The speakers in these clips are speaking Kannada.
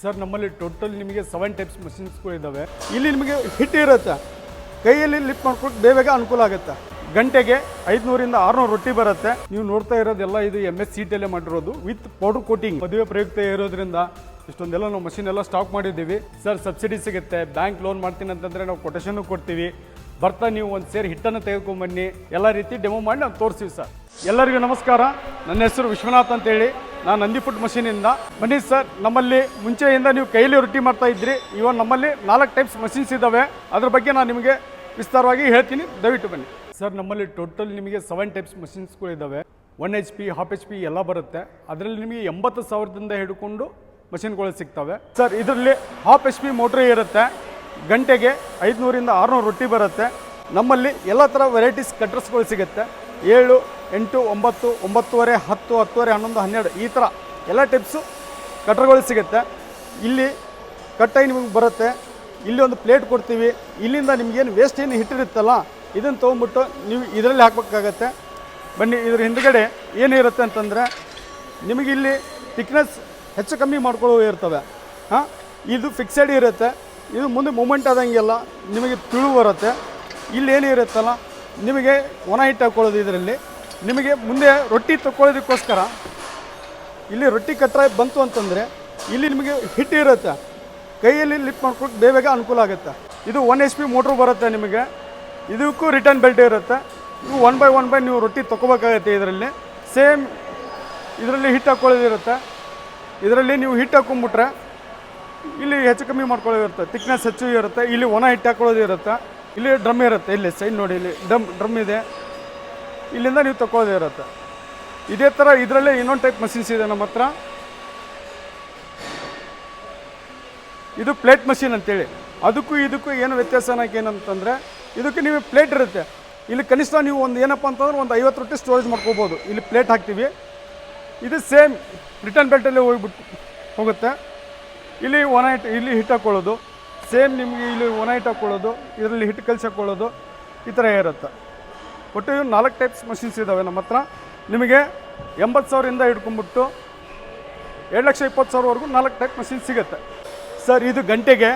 ಸರ್, ನಮ್ಮಲ್ಲಿ ಟೋಟಲ್ ನಿಮಗೆ ಸೆವೆನ್ ಟೈಪ್ಸ್ ಮಷಿನ್ಸ್ಗಳು ಇದ್ದಾವೆ ಇಲ್ಲಿ ನಿಮಗೆ ಹಿಟ್ ಇರುತ್ತೆ. ಕೈಯಲ್ಲಿ ಲಿಫ್ಟ್ ಮಾಡ್ಕೊಂಡು ಬೇಗ ಅನುಕೂಲ ಆಗುತ್ತೆ. ಗಂಟೆಗೆ ಐದುನೂರಿಂದ ಆರುನೂರು ರೊಟ್ಟಿ ಬರುತ್ತೆ. ನೀವು ನೋಡ್ತಾ ಇರೋದೆಲ್ಲ ಇದು ಎಂ ಎಸ್ ಸೀಟಲ್ಲೇ ಮಾಡಿರೋದು. ವಿತ್ ಪೌಡರ್ ಕೋಟಿಂಗ್ ಮದುವೆ ಪ್ರಯುಕ್ತ ಇರೋದ್ರಿಂದ ಇಷ್ಟೊಂದೆಲ್ಲ ನಾವು ಮಷಿನ್ ಎಲ್ಲ ಸ್ಟಾಕ್ ಮಾಡಿದ್ದೀವಿ. ಸರ್ ಸಬ್ಸಿಡಿ ಸಿಗುತ್ತೆ. ಬ್ಯಾಂಕ್ ಲೋನ್ ಮಾಡ್ತೀನಿ ಅಂತಂದರೆ ನಾವು ಕೊಟೇಶನ್ ಕೊಡ್ತೀವಿ. ಬರ್ತಾ ನೀವು ಒಂದು ಸೇರಿ ಹಿಟ್ಟನ್ನು ತೆಗೆದುಕೊಂಬನ್ನಿ ಎಲ್ಲ ರೀತಿ ಡೆಮೋ ಮಾಡಿ ನಾವು ತೋರಿಸ್ತೀವಿ ಸರ್ ಎಲ್ಲರಿಗೂ ನಮಸ್ಕಾರ. ನನ್ನ ಹೆಸರು ವಿಶ್ವನಾಥ್ ಅಂತೇಳಿ. ನಾನು ನಂದಿ ಫುಡ್ ಮಷೀನಿಂದ. ಬನ್ನಿ ಸರ್, ನಮ್ಮಲ್ಲಿ ಮುಂಚೆಯಿಂದ ನೀವು ಕೈಯಲ್ಲಿ ರೊಟ್ಟಿ ಮಾಡ್ತಾ ಇದ್ರಿ, ಇವಾಗ ನಮ್ಮಲ್ಲಿ ನಾಲ್ಕು ಟೈಪ್ಸ್ ಮಷಿನ್ಸ್ ಇದ್ದಾವೆ ಅದ್ರ ಬಗ್ಗೆ ನಾನು ನಿಮಗೆ ವಿಸ್ತಾರವಾಗಿ ಹೇಳ್ತೀನಿ, ದಯವಿಟ್ಟು ಬನ್ನಿ. ಸರ್, ನಮ್ಮಲ್ಲಿ ಟೋಟಲ್ ನಿಮಗೆ seven types ಮಷಿನ್ಸ್ಗಳಿದ್ದಾವೆ one H P half H P ಎಲ್ಲ ಬರುತ್ತೆ. ಅದರಲ್ಲಿ ನಿಮಗೆ ಎಂಬತ್ತು ಸಾವಿರದಿಂದ ಹಿಡ್ಕೊಂಡು ಮಷೀನ್ಗಳು ಸಿಗ್ತವೆ. ಸರ್, ಇದರಲ್ಲಿ ಹಾಫ್ ಎಚ್ ಪಿ ಮೋಟ್ರ್ ಇರುತ್ತೆ. ಗಂಟೆಗೆ ಐದುನೂರಿಂದ ಆರುನೂರು ರೊಟ್ಟಿ ಬರುತ್ತೆ. ನಮ್ಮಲ್ಲಿ ಎಲ್ಲ ಥರ ವೆರೈಟೀಸ್ ಕಟ್ರಸ್ಗಳು ಸಿಗುತ್ತೆ. ಏಳು, ಎಂಟು, ಒಂಬತ್ತು, ಒಂಬತ್ತುವರೆ, ಹತ್ತು, ಹತ್ತುವರೆ, ಹನ್ನೊಂದು, ಹನ್ನೆರಡು, ಈ ಥರ ಎಲ್ಲ ಟಿಪ್ಸು ಕಟ್ರಗಳು ಸಿಗುತ್ತೆ. ಇಲ್ಲಿ ಕಟ್ಟಾಗಿ ನಿಮಗೆ ಬರುತ್ತೆ. ಇಲ್ಲಿ ಒಂದು ಪ್ಲೇಟ್ ಕೊಡ್ತೀವಿ. ಇಲ್ಲಿಂದ ನಿಮಗೇನು ವೇಸ್ಟ್ ಏನು ಹಿಟ್ಟಿರುತ್ತಲ್ಲ, ಇದನ್ನು ತೊಗೊಂಬಿಟ್ಟು ನೀವು ಇದರಲ್ಲಿ ಹಾಕಬೇಕಾಗತ್ತೆ. ಬನ್ನಿ, ಇದ್ರ ಹಿಂದ್ಗಡೆ ಏನಿರುತ್ತೆ ಅಂತಂದರೆ, ನಿಮಗೆ ಇಲ್ಲಿ ಥಿಕ್ನೆಸ್ ಹೆಚ್ಚು ಕಮ್ಮಿ ಮಾಡ್ಕೊಳ್ಳೋ ಇರ್ತವೆ. ಹಾಂ, ಇದು ಫಿಕ್ಸೆಡ್ ಇರುತ್ತೆ. ಇದು ಮುಂದೆ ಮೂಮೆಂಟ್ ಆದಂಗೆಲ್ಲ ನಿಮಗೆ ತಿಳುವು ಬರುತ್ತೆ. ಇಲ್ಲಿ ಏನು ಇರುತ್ತಲ್ಲ ನಿಮಗೆ ಒಣ ಹಿಟ್ಟು ಹಾಕ್ಕೊಳ್ಳೋದು ಇದರಲ್ಲಿ. ನಿಮಗೆ ಮುಂದೆ ರೊಟ್ಟಿ ತಕ್ಕೊಳ್ಳೋದಕ್ಕೋಸ್ಕರ ಇಲ್ಲಿ ರೊಟ್ಟಿ ಕಟ್ಟರ ಬಂತು ಅಂತಂದರೆ ಇಲ್ಲಿ ನಿಮಗೆ ಹಿಟ್ಟು ಇರುತ್ತೆ. ಕೈಯಲ್ಲಿ ಲಿಫ್ಟ್ ಮಾಡ್ಕೊಳಕ್ಕೆ ಬೇಗ ಬೇಗ ಅನುಕೂಲ ಆಗುತ್ತೆ. ಇದು ಒನ್ ಎಚ್ ಪಿ ಮೋಟ್ರ್ ಬರುತ್ತೆ ನಿಮಗೆ. ಇದಕ್ಕೂ ರಿಟರ್ನ್ ಬೆಲ್ಟ್ ಇರುತ್ತೆ. ನೀವು ಒನ್ ಬೈ ಒನ್ ಬೈ ನೀವು ರೊಟ್ಟಿ ತೊಗೋಬೇಕಾಗತ್ತೆ ಇದರಲ್ಲಿ. ಸೇಮ್ ಇದರಲ್ಲಿ ಹಿಟ್ಟು ಹಾಕ್ಕೊಳ್ಳೋದಿರುತ್ತೆ ಇದರಲ್ಲಿ ನೀವು ಹಿಟ್ಟು ಹಾಕೊಂಬಿಟ್ರೆ ಇಲ್ಲಿ ಹೆಚ್ಚು ಕಮ್ಮಿ ಮಾಡ್ಕೊಳ್ಳೋದಿರುತ್ತೆ ತಿಕ್ನೆಸ್ ಹೆಚ್ಚು ಇರುತ್ತೆ. ಇಲ್ಲಿ ಒಣ ಹಿಟ್ಟು ಹಾಕೊಳ್ಳೋದು ಇರುತ್ತೆ. ಇಲ್ಲಿ ಡ್ರಮ್ ಇರುತ್ತೆ, ಇಲ್ಲಿ ಸೈಡ್ ನೋಡಿ, ಇಲ್ಲಿ ಡ್ರಮ್ ಡ್ರಮ್ ಇದೆ. ಇಲ್ಲಿಂದ ನೀವು ತಕ್ಕೋದೇ ಇರುತ್ತೆ. ಇದೇ ಥರ ಇದರಲ್ಲೇ ಇನ್ನೊಂದು ಟೈಪ್ ಮಷಿನ್ಸ್ ಇದೆ ನಮ್ಮ ಹತ್ರ. ಇದು ಪ್ಲೇಟ್ ಮಷಿನ್ ಅಂತೇಳಿ. ಅದಕ್ಕೂ ಇದಕ್ಕೂ ಏನು ವ್ಯತ್ಯಾಸ ಏನಂತಂದರೆ, ಇದಕ್ಕೆ ನೀವು ಪ್ಲೇಟ್ ಇರುತ್ತೆ. ಇಲ್ಲಿ ಕನಿಷ್ಠ ನೀವು ಒಂದು ಏನಪ್ಪ ಅಂತಂದ್ರೆ ಒಂದು ಐವತ್ತು ರೊಟ್ಟಿ ಸ್ಟೋರೇಜ್ ಮಾಡ್ಕೋಬೋದು. ಇಲ್ಲಿ ಪ್ಲೇಟ್ ಹಾಕ್ತೀವಿ. ಇದು ಸೇಮ್ ರಿಟರ್ನ್ ಬೆಲ್ಟಲ್ಲಿ ಹೋಗ್ಬಿಟ್ಟು ಹೋಗುತ್ತೆ. ಇಲ್ಲಿ ಒನ್ ಐಟ್ ಇಲ್ಲಿ ಹಿಟ್ ಹಾಕ್ಕೊಳ್ಳೋದು ಸೇಮ್ ನಿಮಗೆ ಇಲ್ಲಿ ಒನೈಟ್ ಹಾಕ್ಕೊಳ್ಳೋದು, ಇದರಲ್ಲಿ ಹಿಟ್ಟು ಕಲ್ಸಕ್ಕೊಳ್ಳೋದು ಈ ಥರ ಇರುತ್ತೆ. ಒಟ್ಟು ಇವು ನಾಲ್ಕು ಟೈಪ್ಸ್ ಮಷಿನ್ಸ್ ಇದ್ದಾವೆ ನಮ್ಮ ಹತ್ರ. ನಿಮಗೆ ಎಂಬತ್ತು ಸಾವಿರದಿಂದ ಹಿಡ್ಕೊಂಬಿಟ್ಟು ಎರಡು ಲಕ್ಷ ಇಪ್ಪತ್ತು ಸಾವಿರವರೆಗೂ ನಾಲ್ಕು ಟೈಪ್ ಮಷಿನ್ ಸಿಗುತ್ತೆ. ಸರ್, ಇದು ಗಂಟೆಗೆ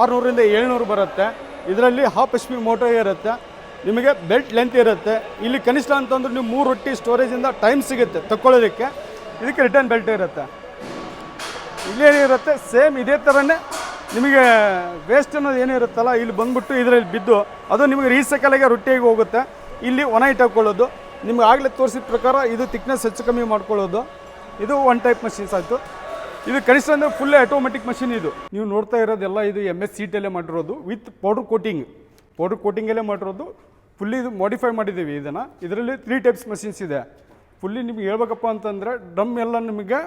ಆರುನೂರಿಂದ ಏಳ್ನೂರು ಬರುತ್ತೆ. ಇದರಲ್ಲಿ ಹಾಫ್ ಎಚ್ ಪಿ ಮೋಟರ್ ಇರುತ್ತೆ. ನಿಮಗೆ ಬೆಲ್ಟ್ ಲೆಂತ್ ಇರುತ್ತೆ. ಇಲ್ಲಿ ಕನಿಷ್ಠ ಅಂತಂದ್ರೆ ನೀವು ಮೂರು ರೊಟ್ಟಿ ಸ್ಟೋರೇಜಿಂದ ಟೈಮ್ ಸಿಗುತ್ತೆ ತಗೊಳ್ಳೋದಕ್ಕೆ ಇದಕ್ಕೆ ರಿಟರ್ನ್ ಬೆಲ್ಟ್ ಇರುತ್ತೆ. ಇಲ್ಲೇನಿರುತ್ತೆ ಸೇಮ್ ಇದೇ ಥರನೇ ನಿಮಗೆ ವೇಸ್ಟ್ ಅನ್ನೋದು ಏನಿರುತ್ತಲ್ಲ ಇಲ್ಲಿ ಬಂದ್ಬಿಟ್ಟು ಇದರಲ್ಲಿ ಬಿದ್ದು, ಅದು ನಿಮಗೆ ರೀಸೈಕಲ್ಗೆ ರೊಟ್ಟಿಯಾಗಿ ಹೋಗುತ್ತೆ. ಇಲ್ಲಿ ಒಣ ಹಿಟ್ಟು ಹಾಕ್ಕೊಳ್ಳೋದು ನಿಮ್ಗೆ ಆಗಲೇ ತೋರಿಸಿದ ಪ್ರಕಾರ ಇದು ತಿಕ್ನೆಸ್ ಹೆಚ್ಚು ಕಮ್ಮಿ ಮಾಡ್ಕೊಳ್ಳೋದು. ಇದು ಒನ್ ಟೈಪ್ ಮಷಿನ್ಸ್ ಆಯಿತು. ಇದು ಕನಿಷ್ಠ ಅಂದರೆ ಫುಲ್ ಆಟೋಮೆಟಿಕ್ ಮಷಿನ್ ಇದು. ನೀವು ನೋಡ್ತಾ ಇರೋದೆಲ್ಲ ಇದು ಎಂ ಎಸ್ ಸೀಟಲ್ಲೇ ಮಾಡಿರೋದು. ವಿತ್ ಪೌಡರ್ ಕೋಟಿಂಗ್ ಪೌಡರ್ ಕೋಟಿಂಗಲ್ಲೇ ಮಾಡಿರೋದು. ಫುಲ್ಲಿ ಇದು ಮಾಡಿಫೈ ಮಾಡಿದ್ದೀವಿ ಇದನ್ನು. ಇದರಲ್ಲಿ ತ್ರೀ ಟೈಪ್ಸ್ ಮಷಿನ್ಸ್ ಇದೆ. ಫುಲ್ಲಿ ನಿಮ್ಗೆ ಹೇಳ್ಬೇಕಪ್ಪ ಅಂತಂದರೆ ಡ್ರಮ್ ಎಲ್ಲ ನಿಮಗೆ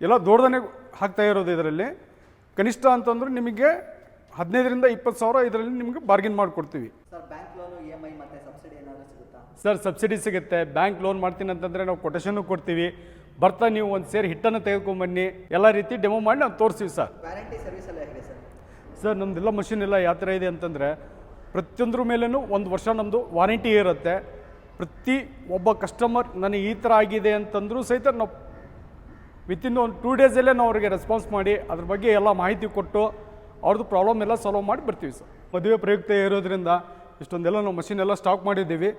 ಎಲ್ಲ ದೊಡ್ಡದನ್ನೇ ಹಾಕ್ತಾ ಇರೋದು ಇದರಲ್ಲಿ. ಕನಿಷ್ಠ ಅಂತಂದ್ರೆ ನಿಮಗೆ ಹದಿನೈದರಿಂದ ಇಪ್ಪತ್ತು ಸಾವಿರ ಇದರಲ್ಲಿ ನಿಮಗೆ ಬಾರ್ಗಿನ್ ಮಾಡಿಕೊಡ್ತೀವಿ. ಸರ್ ಸಬ್ಸಿಡಿ ಸಿಗುತ್ತಾ? ಸರ್ ಸಬ್ಸಿಡಿ ಸಿಗುತ್ತೆ. ಬ್ಯಾಂಕ್ ಲೋನ್ ಮಾಡ್ತೀನಿ ಅಂತಂದರೆ ನಾವು ಕೊಟೇಶನ್ನು ಕೊಡ್ತೀವಿ. ಬರ್ತಾ ನೀವು ಒಂದು ಸೇರಿ ಹಿಟ್ಟನ್ನು ತೆಗೆದುಕೊಂಬನ್ನಿ ಎಲ್ಲ ರೀತಿ ಡೆಮೋ ಮಾಡಿ ನಾವು ತೋರಿಸ್ತೀವಿ ಸರ್ ಸರ್ ಸರ್ ನಮ್ಮದೆಲ್ಲ ಮಷಿನ್ ಎಲ್ಲ ಯಾವ ಥರ ಇದೆ ಅಂತಂದರೆ ಪ್ರತಿಯೊಂದ್ರ ಮೇಲೂ ಒಂದು ವರ್ಷ ನಮ್ಮದು ವಾರಂಟಿ ಇರುತ್ತೆ. ಪ್ರತಿ ಒಬ್ಬ ಕಸ್ಟಮರ್ ನನಗೆ ಈ ಥರ ಆಗಿದೆ ಅಂತಂದ್ರೂ ಸಹಿತ ನಾವು ವಿತಿನ್ ಒಂದು ಟೂ ಡೇಸಲ್ಲೇ ನಾವು ಅವರಿಗೆ ರೆಸ್ಪಾನ್ಸ್ ಮಾಡಿ ಅದ್ರ ಬಗ್ಗೆ ಎಲ್ಲ ಮಾಹಿತಿ ಕೊಟ್ಟು ಅವ್ರದ್ದು ಪ್ರಾಬ್ಲಮ್ ಎಲ್ಲ ಸಾಲ್ವ್ ಮಾಡಿ ಬರ್ತೀವಿ ಸರ್ ಮದುವೆ ಪ್ರಯುಕ್ತ ಇರೋದ್ರಿಂದ ಇಷ್ಟೊಂದೆಲ್ಲ ನಾವು ಮಷಿನ್ ಎಲ್ಲ ಸ್ಟಾಕ್ ಮಾಡಿದ್ದೀವಿ.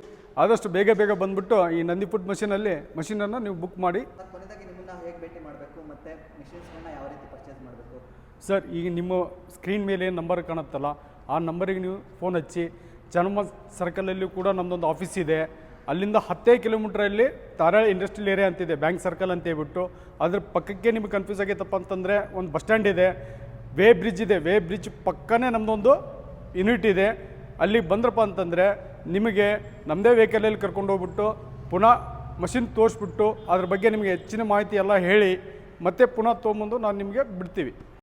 ಆದಷ್ಟು ಬೇಗ ಬೇಗ ಬಂದುಬಿಟ್ಟು ಈ ನಂದಿ ಫುಡ್ ಮಷಿನಲ್ಲಿ ಮಷಿನನ್ನು ನೀವು ಬುಕ್ ಮಾಡಿ. ಸರ್ ನಿಮ್ಮನ್ನ ಹೇಗೆ ಭೇಟಿ ಮಾಡಬೇಕು ಮತ್ತು ಮಿಷಿನ್ಸ್ಗಳನ್ನ ಯಾವ ರೀತಿ ಪರ್ಚೇಸ್ ಮಾಡಬೇಕು? ಸರ್ ಈಗ ನಿಮ್ಮ ಸ್ಕ್ರೀನ್ ಮೇಲೆ ಏನು ನಂಬರ್ ಕಾಣುತ್ತಲ್ಲ ಆ ನಂಬರಿಗೆ ನೀವು ಫೋನ್ ಹಚ್ಚಿ ಜನ್ಮ ಸರ್ಕಲಲ್ಲಿ ಕೂಡ ನಮ್ಮದೊಂದು ಆಫೀಸ್ ಇದೆ. ಅಲ್ಲಿಂದ ಹತ್ತೇ ಕಿಲೋಮೀಟ್ರಲ್ಲಿ ತಾರಾಳ ಇಂಡಸ್ಟ್ರಿಯಲ್ ಏರಿಯಾ ಅಂತಿದೆ, ಬ್ಯಾಂಕ್ ಸರ್ಕಲ್ ಅಂತ ಹೇಳ್ಬಿಟ್ಟು. ಅದ್ರ ಪಕ್ಕಕ್ಕೆ ನಿಮಗೆ ಕನ್ಫ್ಯೂಸ್ ಆಗೈತಪ್ಪ ಅಂತಂದರೆ ಒಂದು ಬಸ್ ಸ್ಟ್ಯಾಂಡ್ ಇದೆ. ವೇ ಬ್ರಿಡ್ಜ್ ಇದೆ. ವೇ ಬ್ರಿಡ್ಜ್ ಪಕ್ಕನೇ ನಮ್ಮದೊಂದು ಯೂನಿಟ್ ಇದೆ. ಅಲ್ಲಿಗೆ ಬಂದ್ರಪ್ಪ ಅಂತಂದರೆ ನಿಮಗೆ ನಮ್ಮದೇ ವೆಹಿಕಲಲ್ಲಿ ಕರ್ಕೊಂಡು ಹೋಗ್ಬಿಟ್ಟು ಪುನಃ ಮಷಿನ್ ತೋರಿಸ್ಬಿಟ್ಟು ಅದ್ರ ಬಗ್ಗೆ ನಿಮಗೆ ಹೆಚ್ಚಿನ ಮಾಹಿತಿ ಎಲ್ಲ ಹೇಳಿ ಮತ್ತೆ ಪುನಃ ತೊಗೊಂಬಂದು ನಾನು ನಿಮಗೆ ಬಿಡ್ತೀವಿ.